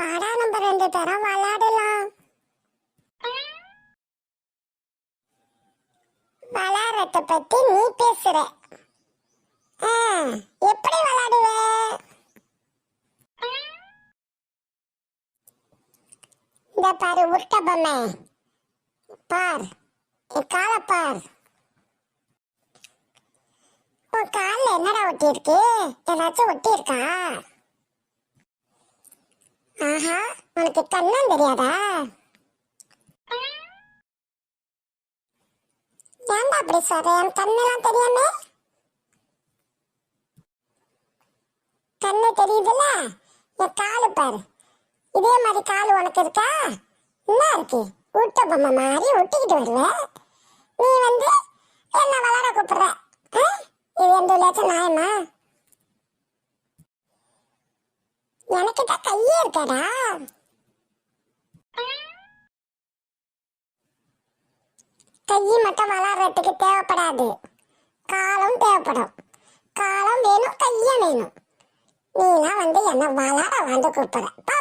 தரம் விளையாடலாம். விளையாடுறத பத்தி நீ பேசுற. எப்படி விளையாடுவ? இந்த பாரு உருட்ட பொம்மை. பார் என் காலை பார். உன் காலில் என்னடா ஒட்டி இருக்கு ஏதாச்சும் ஒட்டி இருக்கா ஆஹா உனக்கு கண்ணம் தெரியாதா? ஏன்டா அப்படி சொல்ற? என் கண்ணெல்லாம் தெரியாமே? கண்ணு தெரியுதுல்ல? என் காலு பாரு. இதே மாதிரி காலு உனக்கு இருக்கா? என்ன இருக்கு. ஊட்ட பொம்மை மாதிரி ஒட்டிக்கிட்டு வருவேன் நீ வந்து என்ன விளாட கூப்பிடுற. இது எந்த விளையாட்டு நியாயமா எனக்கு தான் கையே இருக்கடா. கை மட்டும் வளர்றதுக்கு தேவைப்படாது. காலம் தேவைப்படும். காலம் வேணும் கையும் வேணும். நீலாம் வந்து என்ன வளர வந்து கூப்பிடுற.